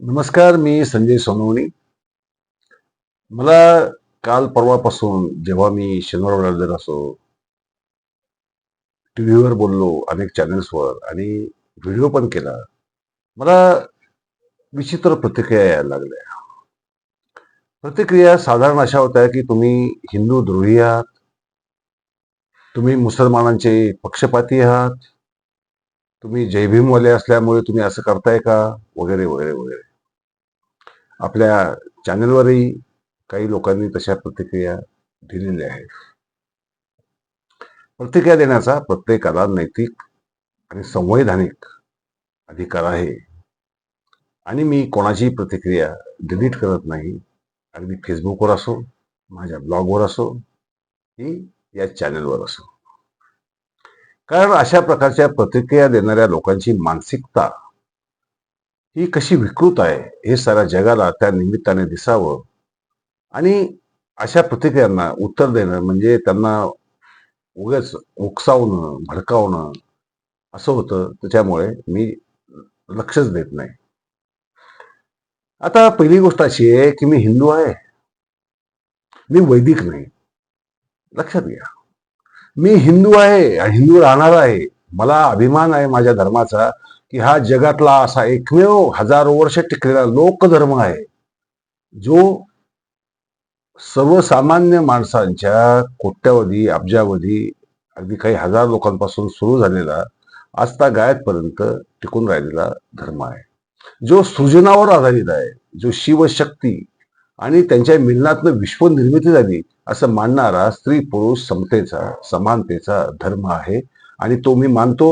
नमस्कार मी संजय सोनवणी. मला काल परवापासून जेव्हा मी शनिवार राजर असो टी व्हीवर बोललो अनेक चॅनल्सवर आणि व्हिडिओ पण केला मला विचित्र प्रतिक्रिया यायला लागल्या. प्रतिक्रिया साधारण अशा होत्या की तुम्ही हिंदू द्रोही आहात तुम्ही मुसलमानांचे पक्षपाती आहात तुम्ही जयभीमवाले असल्यामुळे तुम्ही असं करताय का? वगैरे वगैरे वगैरे. आपल्या चॅनलवरही काही लोकांनी तशा प्रतिक्रिया दिलेल्या आहेत. प्रतिक्रिया देण्याचा प्रत्येकाला नैतिक आणि संवैधानिक अधिकार आहे. आणि मी कोणाची प्रतिक्रिया डिलीट करत नाही. अगदी फेसबुकवर असो माझ्या ब्लॉगवर असो की या चॅनलवर असो. कारण अशा प्रकारच्या प्रतिक्रिया देणाऱ्या लोकांची मानसिकता ही कशी विकृत आहे हे साऱ्या जगाला त्या निमित्ताने दिसावं. आणि अशा प्रतिक्रियांना उत्तर देणं म्हणजे त्यांना उगेच उकसावणं भडकावणं असं होतं. त्याच्यामुळे मी लक्षच देत नाही. आता पहिली गोष्ट अशी आहे की मी हिंदू आहे. मी वैदिक नाही. लक्षात घ्या. मी हिंदू आहे हिंदू राहणार आहे. मला अभिमान आहे माझ्या धर्माचा. की हा जगातला असा एकमेव हजारो वर्ष टिकलेला लोकधर्म आहे. जो सर्वसामान्य माणसांच्या कोट्यावधी अब्जावधी अगदी काही हजार लोकांपासून सुरू झालेला आजता गायतपर्यंत टिकून राहिलेला धर्म आहे. जो सृजनावर आधारित आहे जो शिवशक्ती आणि त्यांच्या मिलनातनं विश्व निर्मिती झाली असं मानणारा स्त्री पुरुष समतेचा समानतेचा धर्म आहे. आणि तो मी मानतो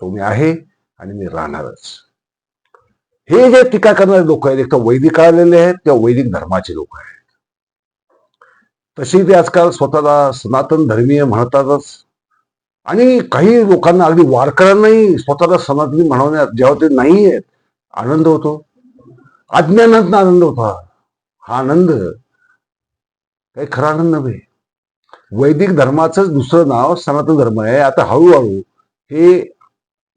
तो मी आहे. आणि मी राहणारच. हे जे टीका करणारे लोक आहेत एक तर वैदिक आलेले आहेत किंवा वैदिक धर्माचे लोक आहेत. तशी ते आजकाल स्वतःला सनातन धर्मीय म्हणतातच. आणि काही लोकांना अगदी वारकऱ्यांनाही स्वतःला सनातनी म्हणवण्यात जेव्हा ते नाही आहेत आनंद होतो. अज्ञानात आनंद होता. हा आनंद काही खरा आनंद नव्हे. वैदिक धर्माचंच दुसरं नाव सनातन धर्म आहे. आता हळूहळू हे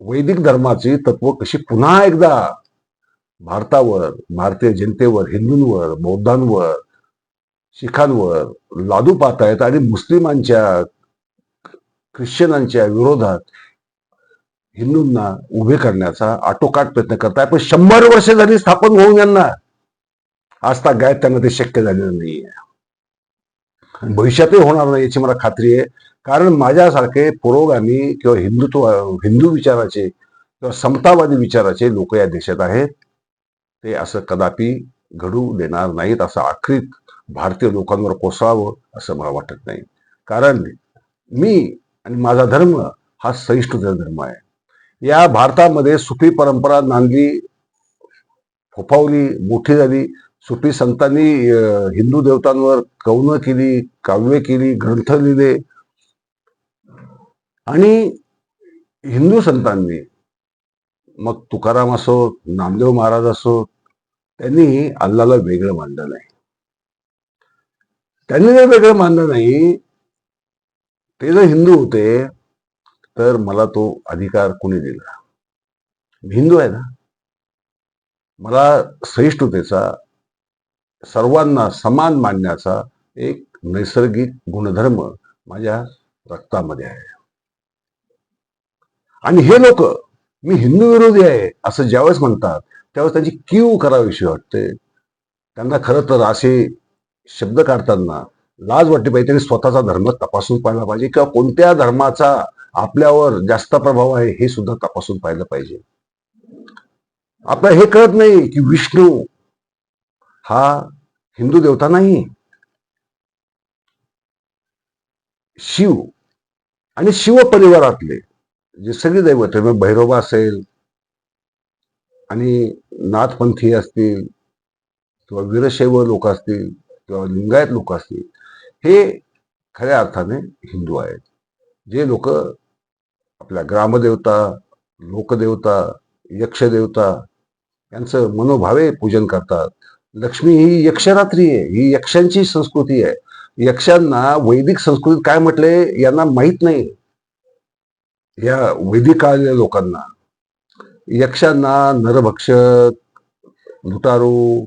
वैदिक धर्माची तत्व कशी पुन्हा एकदा भारतावर भारतीय जनतेवर हिंदूंवर बौद्धांवर शिखांवर लादू पाहत आहेत आणि मुस्लिमांच्या ख्रिश्चनांच्या विरोधात हिंदूंना उभे करण्याचा आटोकाट प्रयत्न करताय पण शंभर वर्ष झाली स्थापन होऊन यांना. आज गायत त्यांना ते शक्य झालेलं नाहीये. भविष्यातही होणार नाही याची मला खात्री आहे. कारण माझ्यासारखे पुरोगामी किंवा हिंदुत्व हिंदू विचाराचे किंवा समतावादी विचाराचे लोक या देशात आहेत. ते असं कदापि घडू देणार नाहीत असं आखरीत भारतीय लोकांवर कोसळावं असं मला वाटत नाही. कारण मी आणि माझा धर्म हा सहिष्णुतेचा धर्म आहे. या भारतामध्ये सुफी परंपरा नांदली फोफावली मोठी झाली. सुफी संतांनी हिंदू देवतांवर कवनं केली काव्य केली ग्रंथ लिहिले. आणि हिंदू संतांनी मग तुकाराम असो नामदेव महाराज असो त्यांनी अल्लाला वेगळं मानलं नाही. त्यांनी जर वेगळं मानलं नाही ते जर हिंदू होते तर मला तो अधिकार कोणी दिला? हिंदू आहे ना? मला सहिष्णुतेचा सर्वांना समान मानण्याचा एक नैसर्गिक गुणधर्म माझ्या रक्तामध्ये आहे. आणि हे लोक मी हिंदू विरोधी आहे असं ज्यावेळेस म्हणतात त्यावेळेस त्यांची क्यू करावीशी वाटते. त्यांना खरं तर असे शब्द काढताना लाज वाटली पाहिजे त्यांनी स्वतःचा धर्म तपासून पाहिला पाहिजे किंवा कोणत्या धर्माचा आपल्यावर जास्त प्रभाव आहे हे सुद्धा तपासून पाहिलं पाहिजे. आपल्याला हे कळत नाही की विष्णू हा हिंदू देवता नाही. शिव आणि शिव परिवारातले जे सगळी दैवत आहे मग भैरोबा असेल आणि नाथपंथी असतील किंवा वीरशैव लोक असतील किंवा लिंगायत लोक असतील हे खऱ्या अर्थाने हिंदू आहेत. जे लोक आपल्या ग्रामदेवता लोकदेवता यक्षदेवता यांचं मनोभावे पूजन करतात. लक्ष्मी ही यक्षरात्री आहे ही यक्षांची संस्कृती आहे. यक्षांना वैदिक संस्कृतीत काय म्हटले यांना माहीत नाही. या वैदिक लोकांना यक्षांना नरभक्षक लुटारू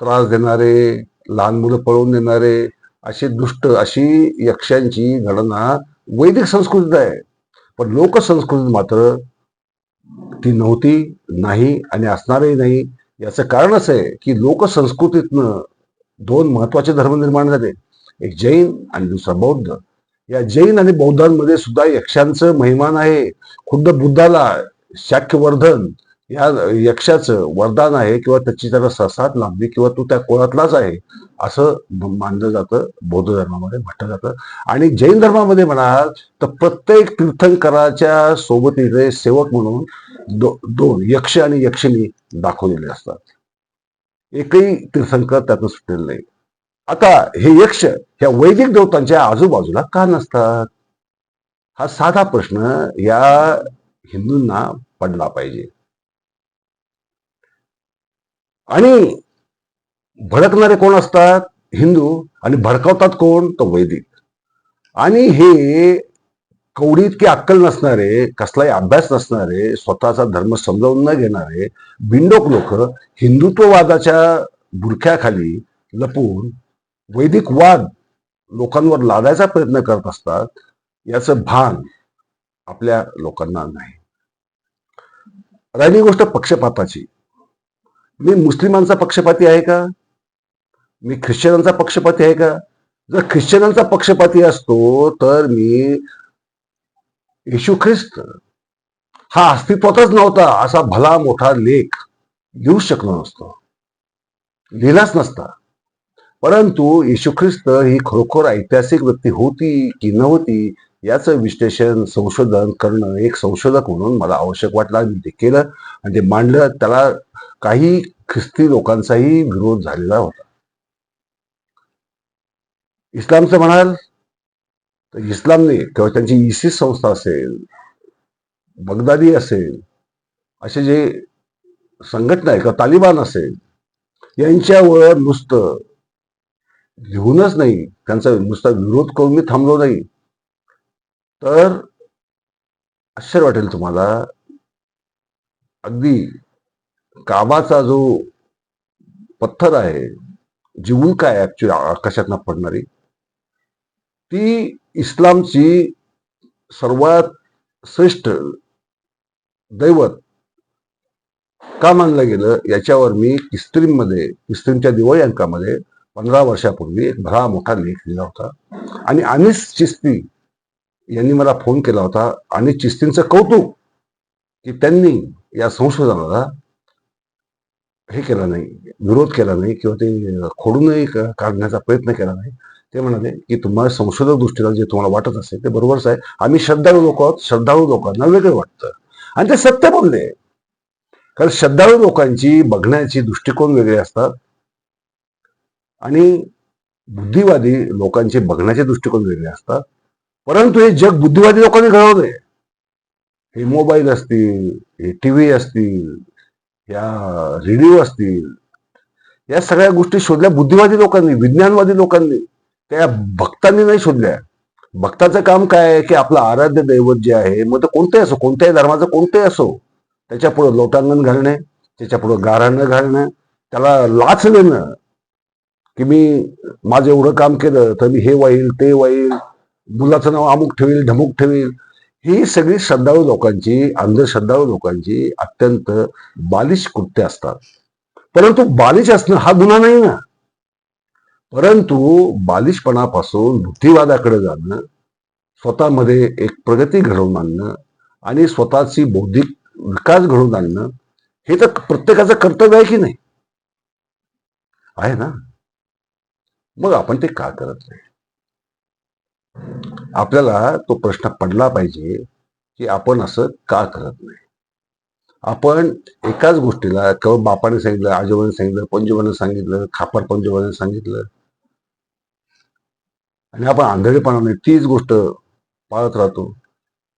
त्रास देणारे लहान मुलं पळवून देणारे असे दुष्ट अशी यक्षांची गणना वैदिक संस्कृतीत आहे. पण लोकसंस्कृतीत मात्र ती नव्हती नाही आणि असणारही नाही. याचं कारण असं आहे की लोकसंस्कृतीतनं दोन महत्त्वाचे धर्म निर्माण झाले. एक जैन आणि दुसरा बौद्ध. या जैन आणि बौद्धांमध्ये सुद्धा यक्षांचं महिमान आहे. खुद्द बुद्धाला शाख्यवर्धन या यक्षाचं वरदान आहे किंवा त्याची त्याला ससात लाभली किंवा तो त्या कोळातलाच आहे असं मानलं जातं बौद्ध धर्मामध्ये म्हटलं जातं. आणि जैन धर्मामध्ये म्हणाल तर प्रत्येक तीर्थंकराच्या सोबतीचे सेवक म्हणून दो, दोन यक्ष आणि यक्षिणी दाखवलेले असतात. एकही तीर्थंकर त्यातून सुटलेलं नाही. आता हे यक्ष ह्या वैदिक देवतांच्या आजूबाजूला का नसतात? हा साधा प्रश्न या हिंदूंना पडला पाहिजे. आणि भडकणारे कोण असतात? हिंदू. आणि भडकावतात कोण? तर वैदिक. आणि हे कवडी इतकी अक्कल नसणारे कसलाही अभ्यास नसणारे स्वतःचा धर्म समजावून न घेणारे बिंडोक लोक हिंदुत्ववादाच्या बुरख्याखाली लपून वैदिक वाद लोकांवर लादायचा प्रयत्न करत असतात याचं भान आपल्या लोकांना नाही. राहिली गोष्ट पक्षपाताची. मी मुस्लिमांचा पक्षपाती आहे का? मी ख्रिश्चनांचा पक्षपाती आहे का? जर ख्रिश्चनांचा पक्षपाती असतो तर मी येशू ख्रिस्त. हा अस्तित्वातच नव्हता असा भला मोठा लेख लिहू शकलो नसतो. लिहिलाच नसता. परंतु येशू ख्रिस्त ही खरोखर ऐतिहासिक व्यक्ती होती की नव्हती याचं विश्लेषण संशोधन करणं एक संशोधक म्हणून मला आवश्यक वाटलं. मी ते केलं. आणि ते मांडलं. त्याला काही ख्रिस्ती लोकांचाही विरोध झालेला होता. इस्लामचं म्हणाल तर इस्लामने किंवा त्यांची इसिस संस्था असेल बगदादी असेल असे जे संघटना आहे किंवा तालिबान असेल यांच्यावर नुसतं लिहूनच नाही. त्यांचा नुसता विरोध करून मी थांबलो नाही. तर आश्चर्य वाटेल तुम्हाला. अगदी काबाचा जो पत्थर आहे जीवन काय आहे ऍक्च्युली पडणारी ती इस्लामची सर्वात श्रेष्ठ दैवत का मानलं गेलं? याच्यावर मी इस्त्रीममध्ये इस्त्रीमच्या दिवाळी अंकामध्ये पंधरा वर्षापूर्वी एक भरा मोठा लेख लिहिला होता. आणि अनिस चिस्ती यांनी मला फोन केला होता. आणि चिस्तींचं कौतुक की त्यांनी या संशोधनाला हे केलं नाही विरोध केला नाही किंवा ते खोडूनही काढण्याचा प्रयत्न केला नाही. ते म्हणाले की तुम्हाला संशोधक दृष्टीला जे तुम्हाला वाटत असेल ते बरोबरच आहे आम्ही श्रद्धाळू लोक आहोत श्रद्धाळू लोकांना वेगळं वाटतं. आणि ते सत्य बोलले. कारण श्रद्धाळू लोकांची बघण्याची दृष्टिकोन वेगळे असतात. आणि बुद्धिवादी लोकांचे बघण्याचे दृष्टिकोन वेगळे असतात. परंतु हे जग बुद्धिवादी लोकांनी घडवलंय. हे मोबाईल असतील हे टीव्ही असतील या रेडिओ असतील या सगळ्या गोष्टी शोधल्या बुद्धिवादी लोकांनी विज्ञानवादी लोकांनी. त्या भक्तांनी नाही शोधल्या. भक्ताचं काम काय आहे की आपलं आराध्य दैवत जे आहे मग ते कोणतंही असो कोणत्याही धर्माचं कोणतंही असो त्याच्यापुढं लोटांगण घालणे त्याच्या पुढे गाराणं घालणं त्याला लाच देणं की मी माझं एवढं काम केलं तर मी हे वाईल ते वाईल मुलाचं नाव अमुक ठेवील ढमुक ठेवील. ही सगळी श्रद्धाळू लोकांची अंधश्रद्धाळू लोकांची अत्यंत बालिश कृत्य असतात. परंतु बालिश असणं हा गुन्हा नाही ना. परंतु बालिशपणापासून बुद्धिवादाकडे जाणं स्वतःमध्ये एक प्रगती घडवून आणणं आणि स्वतःची बौद्धिक विकास घडवून आणणं हे तर प्रत्येकाचं कर्तव्य आहे की नाही? आहे ना? मग आपण ते का करत नाही? आपल्याला तो प्रश्न पडला पाहिजे की आपण असं का करत नाही? आपण एकाच गोष्टीला केवळ बापाने सांगितलं आजोबाने सांगितलं पंजोबाने सांगितलं खापर पंजोबाने सांगितलं आणि आपण आंधळेपणाने तीच गोष्ट पाळत राहतो.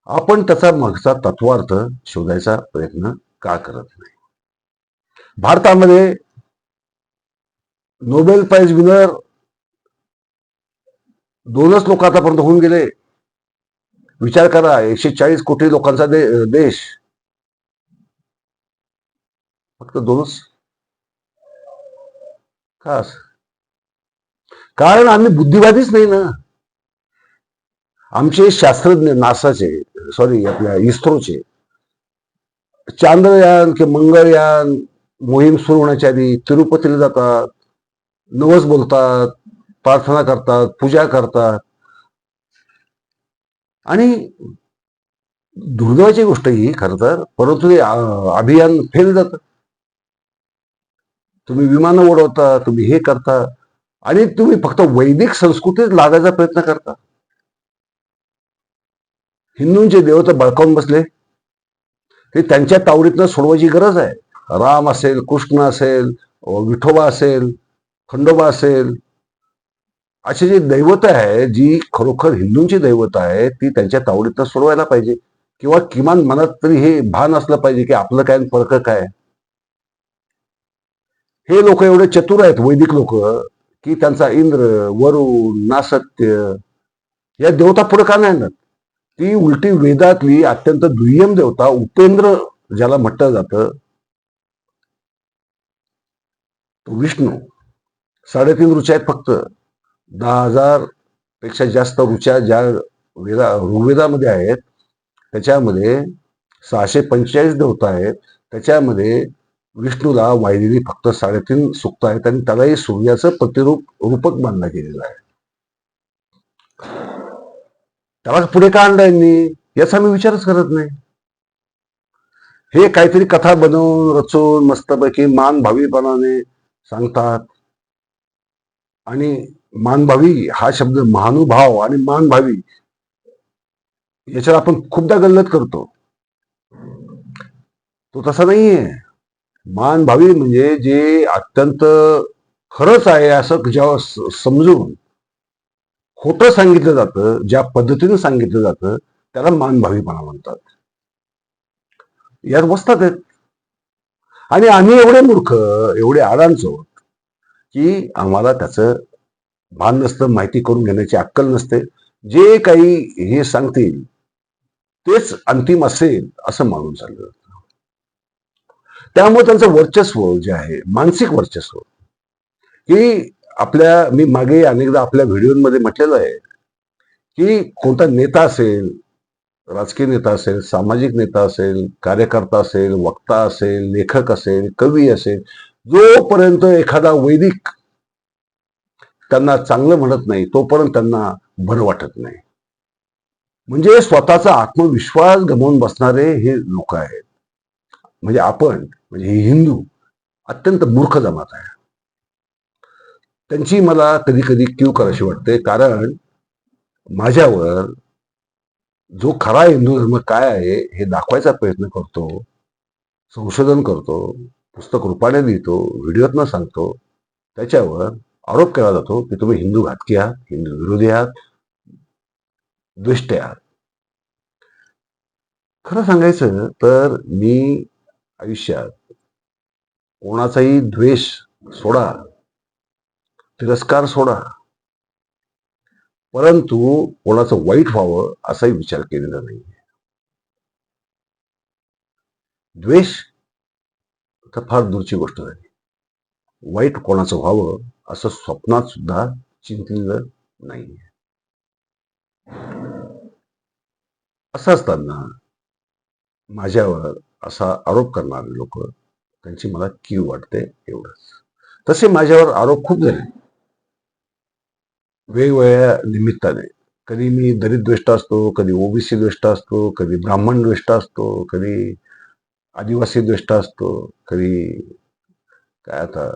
आपण त्याचा मागचा तत्वार्थ शोधायचा प्रयत्न का करत नाही? भारतामध्ये नोबेल प्राइज विनर दोनच लोक आतापर्यंत होऊन गेले. विचार करा एकशे चाळीस कोटी लोकांचा दे, देश. फक्त दोनच. का कारण आम्ही बुद्धिवादीच नाही ना. आमचे शास्त्रज्ञ नासाचे सॉरी आपल्या इस्रोचे. चांद्रयान कि मंगळयान मोहीम सुरू होण्याच्या आधी तिरुपतीला जातात नवस बोलतात प्रार्थना करतात पूजा करतात. आणि दुर्दैवाची गोष्ट ही खरं तर परंतु हे अभियान फेल जात. तुम्ही विमानं उडवता तुम्ही हे करता आणि तुम्ही फक्त वैदिक संस्कृतीच लागायचा प्रयत्न करता. हिंदूंचे देवता बळकावून बसले. ते त्यांच्या तावडीतनं सोडवायची गरज आहे. राम असेल कृष्ण असेल विठोबा असेल खंडोबा असेल अशी जी दैवत आहे जी खरोखर हिंदूंची दैवत आहे ती त्यांच्या तावडीतनं सोडवायला पाहिजे. किंवा किमान मनात तरी हे भान असलं पाहिजे की आपलं काय फरक काय हे लोक एवढे चतुर आहेत वैदिक लोक की त्यांचा इंद्र वरुण नासत्य या देवता पुढे का नाही आणत? ती उलटी वेदातली अत्यंत दुय्यम देवता उपेंद्र ज्याला म्हटलं जातं तो विष्णू. साडेतीन रुच्या आहेत फक्त. दहा हजारपेक्षा जास्त रुच्या ज्या वेदा ऋग्वेदामध्ये आहेत त्याच्यामध्ये सहाशे पंचेचाळीस देवता आहेत. त्याच्यामध्ये विष्णूला वाहिलेली फक्त साडेतीन सुक्त आहेत आणि त्यालाही सूर्याचं प्रतिरूप रूपक मानलं गेलेलं आहे. त्याला पुढे का आणलं यांनी? याचा मी विचारच करत नाही. हे काहीतरी कथा बनवून रचून मस्तपैकी मान भावीपणाने सांगतात. आणि मानभावी हा शब्द महानुभाव आणि मानभावी याच्यावर आपण खूपदा गल्लत करतो. तो तसा नाहीये. मानभावी म्हणजे जे अत्यंत खरंच आहे असं जेव्हा समजून खोटं सांगितलं जातं ज्या पद्धतीनं सांगितलं जातं त्याला मानभावीपणा म्हणतात. यात बसतात आहेत. आणि आम्ही एवढे मूर्ख एवढे आडांचो की आम्हाला त्याचं भान नसतं माहिती करून घेण्याची अक्कल नसते. जे काही हे सांगतील तेच अंतिम असेल असं मानून चाललं त्यामुळे त्यांचं वर्चस्व जे आहे मानसिक वर्चस्व की आपल्या मी मागे अनेकदा आपल्या व्हिडिओमध्ये म्हटलेलं आहे की कोणता नेता असेल राजकीय नेता असेल सामाजिक नेता असेल कार्यकर्ता असेल वक्ता असेल लेखक असेल कवी असेल जोपर्यंत एखादा वैदिक त्यांना चांगलं म्हणत नाही तोपर्यंत त्यांना बरं वाटत नाही. म्हणजे स्वतःचा आत्मविश्वास गमावून बसणारे हे लोक आहेत. म्हणजे आपण म्हणजे हे हिंदू अत्यंत मूर्ख जमात आहे. त्यांची मला कधी कधी क्यू करायची वाटते कारण माझ्यावर जो खरा हिंदू धर्म काय आहे हे दाखवायचा प्रयत्न करतो संशोधन करतो पुस्तक रूपाने लिहितो व्हिडिओतनं सांगतो त्याच्यावर आरोप केला जातो की तुम्ही हिंदू घातकी आहात हिंदू विरोधी आहात दुष्ट आहात. खरं सांगायचं तर मी आयुष्यात कोणाचाही द्वेष सोडा तिरस्कार सोडा परंतु कोणाचं वाईट व्हावं असाही विचार केलेला नाही द्वेष तर फार दूरची गोष्ट झाली. वाईट कोणाचं व्हावं असं स्वप्नात सुद्धा चिंतलेलं नाही असं असताना माझ्यावर असा आरोप करणारे लोक त्यांची मला कीव वाटते एवढंच. तसे माझ्यावर आरोप खूप झाले. वेगवेगळ्या निमित्ताने. कधी मी दलित द्वेष्ट असतो कधी ओबीसी द्वेष्ट असतो कधी ब्राह्मण द्वेष्ट असतो कधी आदिवासी द्वेष्ट असतो कधी काय आता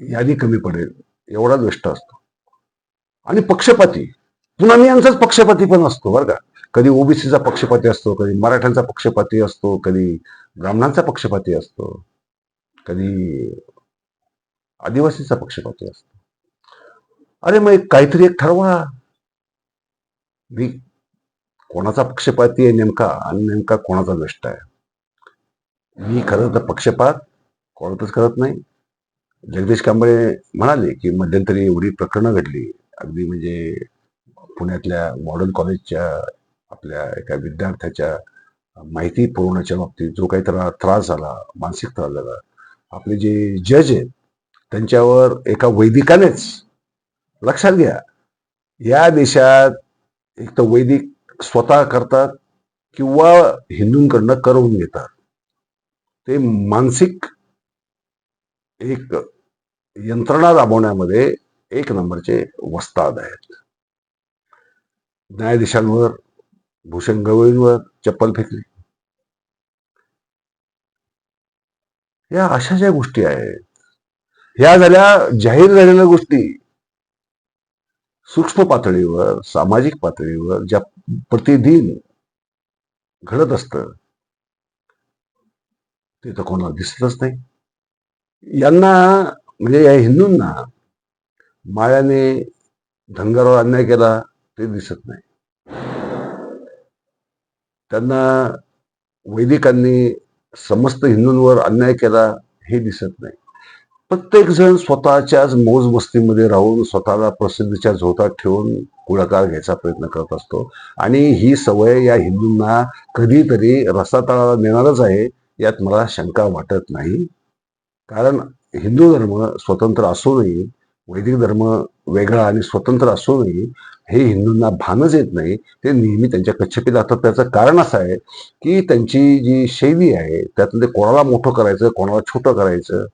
यादी कमी पडेल एवढा द्वेष्ट असतो. आणि पक्षपाती पुन्हा मी यांचाच पक्षपाती पण असतो बरं का. कधी ओबीसीचा पक्षपाती असतो कधी मराठ्यांचा पक्षपाती असतो कधी ब्राह्मणांचा पक्षपाती असतो कधी आदिवासीचा पक्षपाती असतो. अरे मग एक काहीतरी एक ठरवा. मी कोणाचा पक्षपाती आहे नेमका आणि नेमका कोणाचा द्वेष्ट आहे? मी खरं तर पक्षपात कोणातच करत नाही. जगदीश कांबळे म्हणाले की मध्यंतरी एवढी प्रकरणं घडली. अगदी म्हणजे पुण्यातल्या मॉडर्न कॉलेजच्या आपल्या एका विद्यार्थ्याच्या माहिती पुरवण्याच्या बाबतीत जो काही त्याला त्रास झाला मानसिक त्रास झाला आपले जे जज आहेत त्यांच्यावर एका वैदिकानेच लक्षात घ्या. या देशात एक तर वैदिक स्वतः करतात किंवा हिंदूंकडनं करवून घेतात. ते मानसिक एक यंत्रणा राबवण्यामध्ये एक नंबरचे वस्ताद आहेत. न्यायाधीशांवर भूषण गवळींवर चप्पल फेकली. या अशा ज्या गोष्टी आहेत ह्या झाल्या जाहीर झालेल्या गोष्टी. सूक्ष्म पातळीवर सामाजिक पातळीवर ज्या प्रतिदिन घडत असतं ते तर कोणाला दिसतच नाही. यांना म्हणजे या हिंदूंना माळ्याने धनगरावर अन्याय केला ते दिसत नाही. त्यांना वैदिकांनी समस्त हिंदूंवर अन्याय केला हे दिसत नाही. प्रत्येक जण स्वतःच्याच मौजमस्तीमध्ये राहून स्वतःला प्रसिद्धीच्या झोतात ठेवून पुढाकार घ्यायचा प्रयत्न करत असतो. आणि ही सवय या हिंदूंना कधीतरी रसातळाला नेणारच आहे यात मला शंका वाटत नाही. कारण हिंदू धर्म स्वतंत्र असूनही वैदिक धर्म वेगळा आणि स्वतंत्र असूनही हे हिंदूंना भानच येत नाही. ते नेहमी त्यांच्या कच्छपी जातात त्याचं कारण असं आहे की त्यांची जी शैली आहे त्यातलं ते कोणाला मोठं करायचं कोणाला छोटं करायचं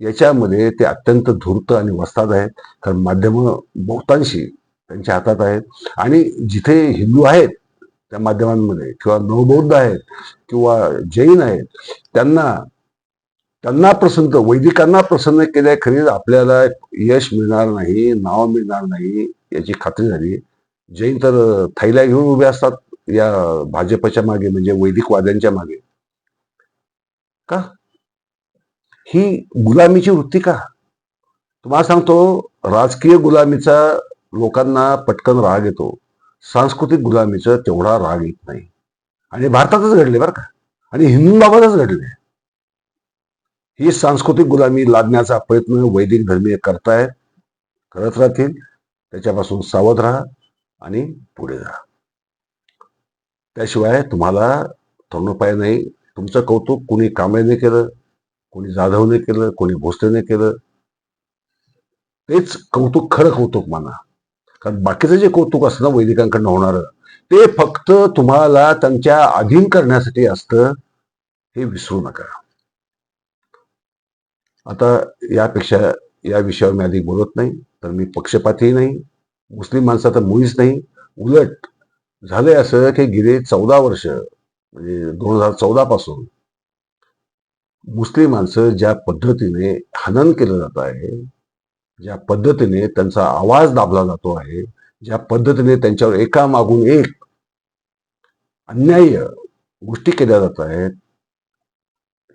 याच्यामध्ये ते अत्यंत धूर्त आणि वस्ताद आहेत. कारण माध्यमं बहुतांशी त्यांच्या हातात आहेत. आणि जिथे हिंदू आहेत त्या माध्यमांमध्ये किंवा नवबौद्ध आहेत किंवा जैन आहेत त्यांना त्यांना प्रसन्न वैदिकांना प्रसन्न केल्या खरीच आपल्याला यश मिळणार नाही नाव मिळणार नाही याची खात्री झाली. जैन तर थैल्या घेऊन उभे असतात या भाजपच्या मागे म्हणजे वैदिकवाद्यांच्या मागे. का? ही गुलामीची वृत्ती का? तुम्हाला सांगतो राजकीय गुलामीचा लोकांना पटकन राग येतो. सांस्कृतिक गुलामीचा तेवढा राग येत नाही. आणि भारतातच घडले बरं का. आणि हिंदूंबाबतच घडले. ही सांस्कृतिक गुलामी लादण्याचा प्रयत्न वैदिक धर्मीय करतायत करत राहतील त्याच्यापासून सावध राहा आणि पुढे जा. त्याशिवाय तुम्हाला तरुणोपाय नाही. तुमचं कौतुक कोणी कांबळेने केलं कोणी जाधवने केलं कोणी भोसलेने केलं. तेच कौतुक खरं कौतुक माना कारण बाकीचं जे कौतुक असतं ना वैदिकांकडनं होणारं ते फक्त तुम्हाला त्यांच्या अधीन करण्यासाठी असतं हे विसरू नका. आता यापेक्षा या विषयावर मी अधिक बोलत नाही तर मी पक्षपातीही नाही मुस्लिम माणसा तर मुळीच नाही. उलट झालंय असं की गेले चौदा वर्ष म्हणजे दोन हजार चौदा पासून मुस्लिम माणसं ज्या पद्धतीने हनन केलं जात आहे ज्या पद्धतीने त्यांचा आवाज दाबला जातो आहे ज्या पद्धतीने त्यांच्यावर एका मागून एक अन्याय गोष्टी केल्या जात आहेत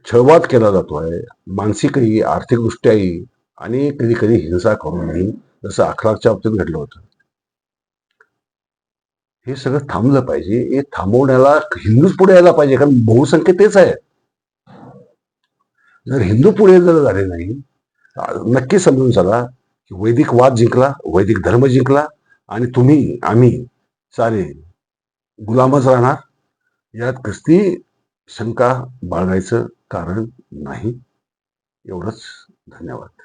छळवाद केला जातो आहे मानसिकही आर्थिकदृष्ट्याही आणि कधी कधी हिंसा करूनही जसं अखलाकच्या बाबतीत घडलं होतं. हे सगळं थांबलं पाहिजे. हे थांबवण्याला हिंदूच पुढे यायला पाहिजे कारण बहुसंख्य तेच आहे. जर हिंदू पुढे जर झाले नाही नक्की समजून चला की वैदिक वाद जिंकला वैदिक धर्म जिंकला आणि तुम्ही आम्ही सारे गुलामच राहणार. यात ख्रिस्ती शंका बाळगायचं कारण नाही. एवढंच. धन्यवाद.